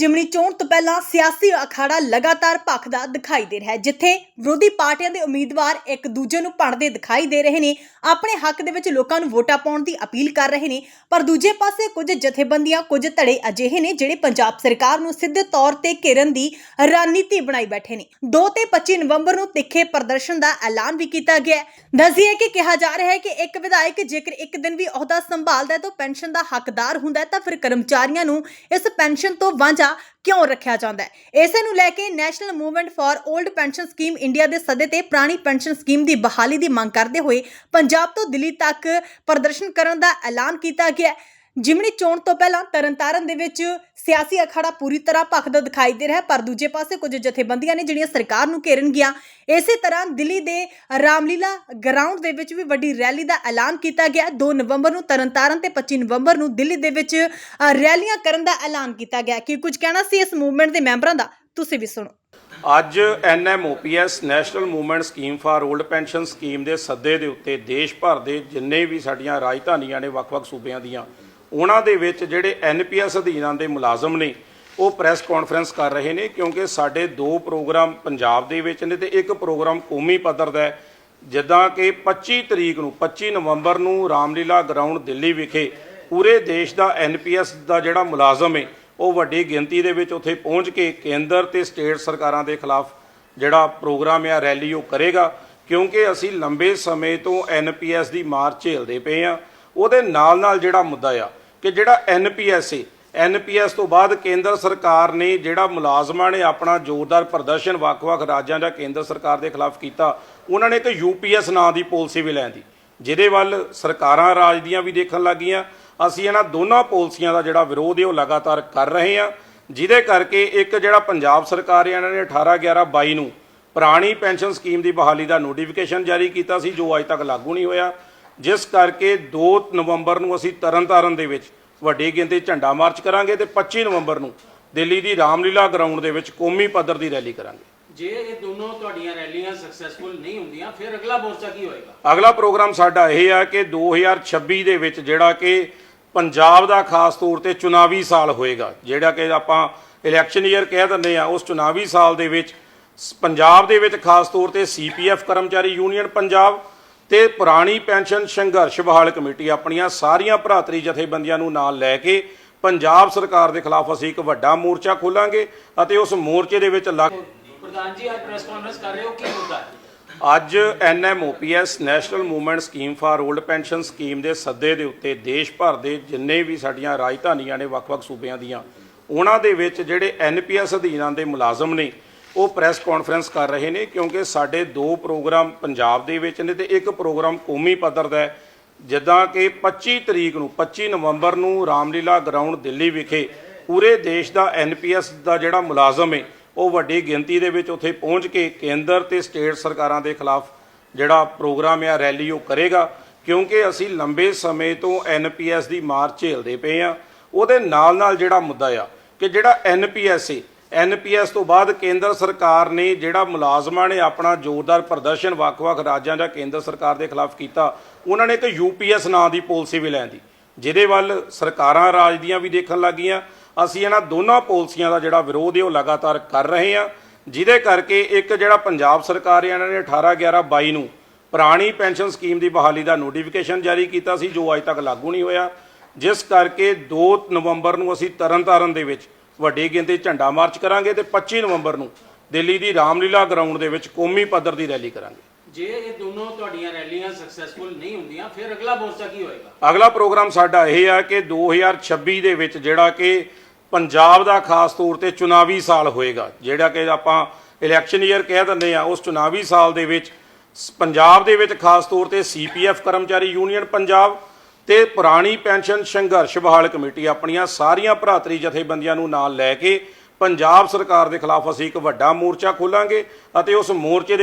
ਜਿਮਣੀ ਚੋਣ ਤੋਂ ਪਹਿਲਾਂ ਸਿਆਸੀ ਅਖਾੜਾ ਲਗਾਤਾਰ ਭਖਦਾ ਦਿਖਾਈ ਦੇ ਰਿਹਾ ਹੈ, ਜਿੱਥੇ ਵਿਰੋਧੀ ਪਾਰਟੀਆਂ ਦੇ ਉਮੀਦਵਾਰ ਇੱਕ ਦੂਜੇ ਨੂੰ ਭੰਡਦੇ ਦਿਖਾਈ ਦੇ ਰਹੇ ਨੇ। ਆਪਣੇ ਹੱਕ ਦੇ ਵਿੱਚ ਲੋਕਾਂ ਨੂੰ ਵੋਟਾਂ ਪਾਉਣ ਦੀ ਅਪੀਲ ਕਰ ਰਹੇ ਨੇ, ਪਰ ਦੂਜੇ ਪਾਸੇ ਕੁਝ ਜਥੇਬੰਦੀਆਂ, ਕੁਝ ਧੜੇ ਅਜਿਹੇ ਨੇ ਜਿਹੜੇ ਪੰਜਾਬ ਸਰਕਾਰ ਨੂੰ ਸਿੱਧੇ ਤੌਰ ਤੇ ਘੇਰਨ ਦੀ ਰਣਨੀਤੀ ਬਣਾਈ ਬੈਠੇ ਨੇ। 2 ਤੇ 25 ਨਵੰਬਰ ਨੂੰ ਤਿੱਖੇ ਪ੍ਰਦਰਸ਼ਨ ਦਾ ਐਲਾਨ ਵੀ ਕੀਤਾ ਗਿਆ ਹੈ। ਕਿ ਕਿਹਾ ਜਾ ਰਿਹਾ ਹੈ ਕਿ ਇੱਕ ਵਿਧਾਇਕ ਜੇਕਰ ਇੱਕ ਦਿਨ ਵੀ ਅਹੁਦਾ ਸੰਭਾਲਦਾ ਹੈ ਤਾਂ ਪੈਨਸ਼ਨ ਦਾ ਹੱਕਦਾਰ ਹੁੰਦਾ ਹੈ, ਤਾਂ ਫਿਰ ਕਰਮਚਾਰੀਆਂ ਨੂੰ ਇਸ ਪੈਨਸ਼ਨ ਤੋਂ ਵਾਂਝਾ ਕਿਉਂ ਰੱਖਿਆ ਜਾਂਦਾ ਹੈ? ਇਸੇ ਨੂੰ ਲੈ ਕੇ national movement for old pension scheme India ਦੇ ਸੱਦੇ ਤੇ ਪੁਰਾਣੀ ਪੈਨਸ਼ਨ ਸਕੀਮ ਦੀ ਬਹਾਲੀ ਦੀ ਮੰਗ ਕਰਦੇ ਹੋਏ ਪੰਜਾਬ ਤੋਂ ਦਿੱਲੀ ਤੱਕ ਪ੍ਰਦਰਸ਼ਨ ਕਰਨ ਦਾ ਐਲਾਨ ਕੀਤਾ ਗਿਆ ਹੈ। ਜਿਮਣੀ ਚੋਣ ਤੋਂ ਪਹਿਲਾਂ ਤਰਨਤਾਰਨ ਦੇ ਵਿੱਚ ਸਿਆਸੀ ਅਖਾੜਾ ਪੂਰੀ ਤਰ੍ਹਾਂ ਭਖਦਾ ਦਿਖਾਈ ਦੇ ਰਿਹਾ ਪਰ ਦੂਜੇ ਪਾਸੇ ਕੁਝ ਜਥੇਬੰਦੀਆਂ ਨੇ ਜਿਹੜੀਆਂ ਸਰਕਾਰ ਨੂੰ ਘੇਰਨ ਗਿਆ, ਇਸੇ ਤਰ੍ਹਾਂ ਦਿੱਲੀ ਦੇ ਰਾਮਲੀਲਾ ਗਰਾਊਂਡ ਦੇ ਵਿੱਚ ਵੀ ਵੱਡੀ ਰੈਲੀ ਦਾ ਐਲਾਨ ਕੀਤਾ ਗਿਆ। 2 ਨਵੰਬਰ ਨੂੰ ਤਰਨਤਾਰਨ ਤੇ 25 ਨਵੰਬਰ ਨੂੰ ਦਿੱਲੀ ਦੇ ਵਿੱਚ ਰੈਲੀਆਂ ਕਰਨ ਦਾ ਐਲਾਨ ਕੀਤਾ ਗਿਆ। ਕੀ ਕੁਝ ਕਹਿਣਾ ਸੀ ਇਸ ਮੂਵਮੈਂਟ ਦੇ ਮੈਂਬਰਾਂ ਦਾ? ਤੁਸੀਂ ਵੀ ਸੁਣੋ। ਅੱਜ NMOPS national movement scheme for old pension scheme ਦੇ ਸੱਦੇ ਦੇ ਉੱਤੇ ਦੇਸ਼ ਭਰ ਦੇ ਜਿੰਨੇ ਵੀ ਸਾਡੀਆਂ ਰਾਜਧਾਨੀਆਂ ਨੇ ਵੱਖ-ਵੱਖ ਸੂਬਿਆਂ ਦੀਆਂ ਉਹਨਾਂ ਦੇ ਵਿੱਚ ਜਿਹੜੇ ਐਨਪੀਐਸ ਅਧੀਨਾਂ ਦੇ ਮੁਲਾਜ਼ਮ ਨੇ, ਉਹ ਪ੍ਰੈਸ ਕਾਨਫਰੰਸ ਕਰ ਰਹੇ ਨੇ ਕਿਉਂਕਿ ਸਾਡੇ ਦੋ ਪ੍ਰੋਗਰਾਮ ਪੰਜਾਬ ਦੇ ਵਿੱਚ ਨੇ ਤੇ ਇੱਕ ਪ੍ਰੋਗਰਾਮ ਕੌਮੀ ਪੱਧਰ ਦਾ ਹੈ। ਜਿੱਦਾਂ ਕਿ 25 ਤਰੀਕ ਨੂੰ 25 ਨਵੰਬਰ ਨੂੰ ਰਾਮਲੀਲਾ ਗਰਾਊਂਡ ਦਿੱਲੀ ਵਿਖੇ ਪੂਰੇ ਦੇਸ਼ ਦਾ ਐਨਪੀਐਸ ਦਾ ਜਿਹੜਾ ਮੁਲਾਜ਼ਮ ਹੈ, ਉਹ ਵੱਡੀ ਗਿਣਤੀ ਦੇ ਵਿੱਚ ਉੱਥੇ ਪਹੁੰਚ ਕੇ ਕੇਂਦਰ ਤੇ ਸਟੇਟ ਸਰਕਾਰਾਂ ਦੇ ਖਿਲਾਫ ਜਿਹੜਾ ਪ੍ਰੋਗਰਾਮ ਆ ਰੈਲੀ ਉਹ ਕਰੇਗਾ। ਕਿਉਂਕਿ ਅਸੀਂ ਲੰਬੇ ਸਮੇਂ ਤੋਂ ਐਨਪੀਐਸ ਦੀ ਮਾਰ ਝੇਲਦੇ ਪਏ ਆ ਉਹਦੇ ਨਾਲ ਨਾਲ ਜਿਹੜਾ ਮੁੱਦਾ ਆ ਕਿ ਜਿਹੜਾ ਐਨਪੀਐਸ ਹੈ ਐਨਪੀਐਸ ਤੋਂ ਬਾਅਦ ਕੇਂਦਰ ਸਰਕਾਰ ਨੇ ਜਿਹੜਾ ਮੁਲਾਜ਼ਮਾਂ ਨੇ ਆਪਣਾ ਜ਼ੋਰਦਾਰ ਪ੍ਰਦਰਸ਼ਨ ਵੱਖ-ਵੱਖ ਰਾਜਾਂ ਜਾਂ ਕੇਂਦਰ ਸਰਕਾਰ ਦੇ ਖਿਲਾਫ ਕੀਤਾ, ਉਹਨਾਂ ਨੇ ਇੱਕ ਯੂਪੀਐਸ ਨਾਂ ਦੀ ਪਾਲਿਸੀ ਵੀ ਲੈਣ ਦੀ ਜਿਹਦੇ ਵੱਲ ਸਰਕਾਰਾਂ ਰਾਜ ਦੀਆਂ ਵੀ ਦੇਖਣ ਲੱਗੀਆਂ। ਅਸੀਂ ਇਹਨਾਂ ਦੋਨਾਂ ਪਾਲਿਸੀਆਂ ਦਾ ਜਿਹੜਾ ਵਿਰੋਧ ਹੈ, ਉਹ ਲਗਾਤਾਰ ਕਰ ਰਹੇ ਹਾਂ, ਜਿਹਦੇ ਕਰਕੇ ਇੱਕ ਜਿਹੜਾ ਪੰਜਾਬ ਸਰਕਾਰ ਹੈ, ਇਹਨਾਂ ਨੇ 18 11 22 ਨੂੰ ਪੁਰਾਣੀ ਪੈਨਸ਼ਨ ਸਕੀਮ ਦੀ ਬਹਾਲੀ ਦਾ ਨੋਟੀਫਿਕੇਸ਼ਨ ਜਾਰੀ ਕੀਤਾ ਸੀ, ਜੋ ਅਜੇ ਤੱਕ ਲਾਗੂ ਨਹੀਂ ਹੋਇਆ। ਜਿਸ ਕਰਕੇ 2 ਨਵੰਬਰ ਨੂੰ ਅਸੀਂ ਤਰਨਤਾਰਨ ਦੇ ਵਿੱਚ ਵੱਡੀ ਗਿਣਤੀ ਝੰਡਾ ਮਾਰਚ ਕਰਾਂਗੇ ਤੇ 25 ਨਵੰਬਰ ਨੂੰ ਦਿੱਲੀ ਦੀ ਰਾਮਲੀਲਾ ਗਰਾਊਂਡ ਦੇ ਵਿੱਚ ਕੌਮੀ ਪੱਧਰ ਦੀ ਰੈਲੀ ਕਰਾਂਗੇ। ਜੇ ਇਹ ਦੋਨੋਂ ਤੁਹਾਡੀਆਂ ਰੈਲੀਆਂ ਸਕਸੈਸਫੁਲ ਨਹੀਂ ਹੁੰਦੀਆਂ ਫਿਰ ਅਗਲਾ ਮੋਰਚਾ ਕੀ ਹੋਏਗਾ? ਅਗਲਾ ਪ੍ਰੋਗਰਾਮ ਸਾਡਾ ਇਹ ਆ ਕਿ 2026 ਦੇ ਵਿੱਚ ਜਿਹੜਾ ਕਿ ਪੰਜਾਬ ਦਾ ਖਾਸ ਤੌਰ ਤੇ ਚੁਣਾਵੀ ਸਾਲ ਹੋਏਗਾ ਜਿਹੜਾ ਕਿ ਆਪਾਂ ਇਲੈਕਸ਼ਨ ਈਅਰ ਕਹਿ ਦਿੰਦੇ ਆ ਉਸ ਚੁਣਾਵੀ ਸਾਲ ਦੇ ਵਿੱਚ ਪੰਜਾਬ ਦੇ ਵਿੱਚ ਖਾਸ ਤੌਰ ਤੇ ਸੀਪੀਐਫ ਕਰਮਚਾਰੀ ਯੂਨੀਅਨ ਪੰਜਾਬ ਤੇ ਪੁਰਾਣੀ ਪੈਨਸ਼ਨ ਸੰਘਰਸ਼ ਬਹਾਲ ਕਮੇਟੀ ਆਪਣੀਆਂ ਸਾਰੀਆਂ ਭਰਾਤਰੀ ਜਥੇਬੰਦੀਆਂ ਨੂੰ ਨਾਲ ਲੈ ਕੇ ਪੰਜਾਬ ਸਰਕਾਰ ਦੇ ਖਿਲਾਫ ਅਸੀਂ ਇੱਕ ਵੱਡਾ ਮੋਰਚਾ ਖੋਲਾਂਗੇ ਅਤੇ ਉਸ ਮੋਰਚੇ ਦੇ ਵਿੱਚ ਲੱਗ ਪ੍ਰਧਾਨ ਜੀ ਅੱਜ ਪ੍ਰੈਸ ਕਾਨਫਰੰਸ ਕਰ ਰਹੇ ਹੋ ਕੀ ਮੁੱਦਾ ਹੈ? ਅੱਜ NMOPS national movement scheme for old pension scheme ਦੇ ਸੱਦੇ ਦੇ ਉੱਤੇ ਦੇਸ਼ ਭਰ ਦੇ ਜਿੰਨੇ ਵੀ ਸਾਡੀਆਂ ਰਾਜਧਾਨੀਆਂ ਨੇ ਵੱਖ-ਵੱਖ ਸੂਬਿਆਂ ਦੀਆਂ ਉਹਨਾਂ ਦੇ ਵਿੱਚ ਜਿਹੜੇ ਐਨਪੀਐਸ ਅਧੀਨਾਂ ਦੇ ਮੁਲਾਜ਼ਮ ਨੇ ਉਹ ਪ੍ਰੈਸ ਕਾਨਫਰੰਸ ਕਰ ਰਹੇ ਨੇ ਕਿਉਂਕਿ ਸਾਡੇ ਦੋ ਪ੍ਰੋਗਰਾਮ ਪੰਜਾਬ ਦੇ ਵਿੱਚ ਨੇ ਤੇ ਇੱਕ ਪ੍ਰੋਗਰਾਮ ਕੌਮੀ ਪੱਧਰ ਦਾ ਹੈ। ਜਿੱਦਾਂ ਕਿ 25 ਤਰੀਕ ਨੂੰ 25 ਨਵੰਬਰ ਨੂੰ ਰਾਮਲੀਲਾ ਗਰਾਊਂਡ ਦਿੱਲੀ ਵਿਖੇ ਪੂਰੇ ਦੇਸ਼ ਦਾ ਐਨਪੀਐਸ ਦਾ ਜਿਹੜਾ ਮੁਲਾਜ਼ਮ ਹੈ ਉਹ ਵੱਡੀ ਗਿਣਤੀ ਦੇ ਵਿੱਚ ਉੱਥੇ ਪਹੁੰਚ ਕੇ ਕੇਂਦਰ ਤੇ ਸਟੇਟ ਸਰਕਾਰਾਂ ਦੇ ਖਿਲਾਫ ਜਿਹੜਾ ਪ੍ਰੋਗਰਾਮ ਆ ਰੈਲੀ ਉਹ ਕਰੇਗਾ। ਕਿਉਂਕਿ ਅਸੀਂ ਲੰਬੇ ਸਮੇਂ ਤੋਂ ਐਨਪੀਐਸ ਦੀ ਮਾਰ ਝੇਲਦੇ ਪਏ ਆ ਉਹਦੇ ਨਾਲ ਨਾਲ ਜਿਹੜਾ ਮੁੱਦਾ ਆ ਕਿ ਜਿਹੜਾ ਐਨਪੀਐਸ ਹੈ ਐਨਪੀਐਸ ਤੋਂ ਬਾਅਦ ਕੇਂਦਰ ਸਰਕਾਰ ਨੇ ਜਿਹੜਾ ਮੁਲਾਜ਼ਮਾਂ ਨੇ ਆਪਣਾ ਜ਼ੋਰਦਾਰ ਪ੍ਰਦਰਸ਼ਨ ਵੱਖ-ਵੱਖ ਰਾਜਾਂ ਜਾਂ ਕੇਂਦਰ ਸਰਕਾਰ ਦੇ ਖਿਲਾਫ ਕੀਤਾ, ਉਹਨਾਂ ਨੇ ਇੱਕ ਯੂਪੀਐਸ ਨਾਂ ਦੀ ਪਾਲਿਸੀ ਵੀ ਲੈਣ ਦੀ ਜਿਹਦੇ ਵੱਲ ਸਰਕਾਰਾਂ ਰਾਜ ਦੀਆਂ ਵੀ ਦੇਖਣ ਲੱਗੀਆਂ। ਅਸੀਂ ਇਹਨਾਂ ਦੋਨਾਂ ਪਾਲਿਸੀਆਂ ਦਾ ਜਿਹੜਾ ਵਿਰੋਧ ਹੈ, ਉਹ ਲਗਾਤਾਰ ਕਰ ਰਹੇ ਹਾਂ, ਜਿਹਦੇ ਕਰਕੇ ਇੱਕ ਜਿਹੜਾ ਪੰਜਾਬ ਸਰਕਾਰ ਹੈ, ਇਹਨਾਂ ਨੇ 18 11 22 ਨੂੰ ਪੁਰਾਣੀ ਪੈਨਸ਼ਨ ਸਕੀਮ ਦੀ ਬਹਾਲੀ ਦਾ ਨੋਟੀਫਿਕੇਸ਼ਨ ਜਾਰੀ ਕੀਤਾ ਸੀ, ਜੋ ਅਜੇ ਤੱਕ ਲਾਗੂ ਨਹੀਂ ਹੋਇਆ। ਜਿਸ ਕਰਕੇ 2 ਨਵੰਬਰ ਨੂੰ ਅਸੀਂ ਤਰਨਤਾਰਨ ਦੇ ਵਿੱਚ ਵੱਡੀ ਗਿਣਤੀ ਝੰਡਾ ਮਾਰਚ ਕਰਾਂਗੇ ਤੇ 25 ਨਵੰਬਰ ਨੂੰ ਦਿੱਲੀ ਦੀ ਰਾਮਲੀਲਾ ਗਰਾਊਂਡ ਦੇ ਵਿੱਚ ਕੌਮੀ ਪੱਧਰ ਦੀ ਰੈਲੀ ਕਰਾਂਗੇ। ਜੇ ਇਹ ਦੋਨੋਂ ਤੁਹਾਡੀਆਂ ਰੈਲੀਆਂ ਸਕਸੈਸਫੁਲ ਨਹੀਂ ਹੁੰਦੀਆਂ ਫਿਰ ਅਗਲਾ ਮੋਰਚਾ ਕੀ ਹੋਏਗਾ? ਅਗਲਾ ਪ੍ਰੋਗਰਾਮ ਸਾਡਾ ਇਹ ਆ ਕਿ 2026 ਦੇ ਵਿੱਚ ਜਿਹੜਾ ਕਿ ਪੰਜਾਬ ਦਾ ਖਾਸ ਤੌਰ ਤੇ ਚੁਣਾਵੀ ਸਾਲ ਹੋਏਗਾ ਜਿਹੜਾ ਕਿ ਆਪਾਂ ਇਲੈਕਸ਼ਨ ਈਅਰ ਕਹਿ ਦਿੰਦੇ ਆ ਉਸ ਚੁਣਾਵੀ ਸਾਲ ਦੇ ਵਿੱਚ ਪੰਜਾਬ ਦੇ ਵਿੱਚ ਖਾਸ ਤੌਰ ਤੇ ਸੀਪੀਐਫ ਕਰਮਚਾਰੀ ਯੂਨੀਅਨ ਪੰਜਾਬ ਤੇ ਪੁਰਾਣੀ ਪੈਨਸ਼ਨ ਸੰਘਰਸ਼ ਬਹਾਲ ਕਮੇਟੀ ਆਪਣੀਆਂ ਸਾਰੀਆਂ ਭਰਾਤਰੀ ਜਥੇਬੰਦੀਆਂ ਨੂੰ ਨਾਲ ਲੈ ਕੇ ਪੰਜਾਬ ਸਰਕਾਰ ਦੇ ਖਿਲਾਫ ਅਸੀਂ ਇੱਕ ਵੱਡਾ ਮੋਰਚਾ ਖੋਲਾਂਗੇ ਅਤੇ ਉਸ ਮੋਰਚੇ ਦੇ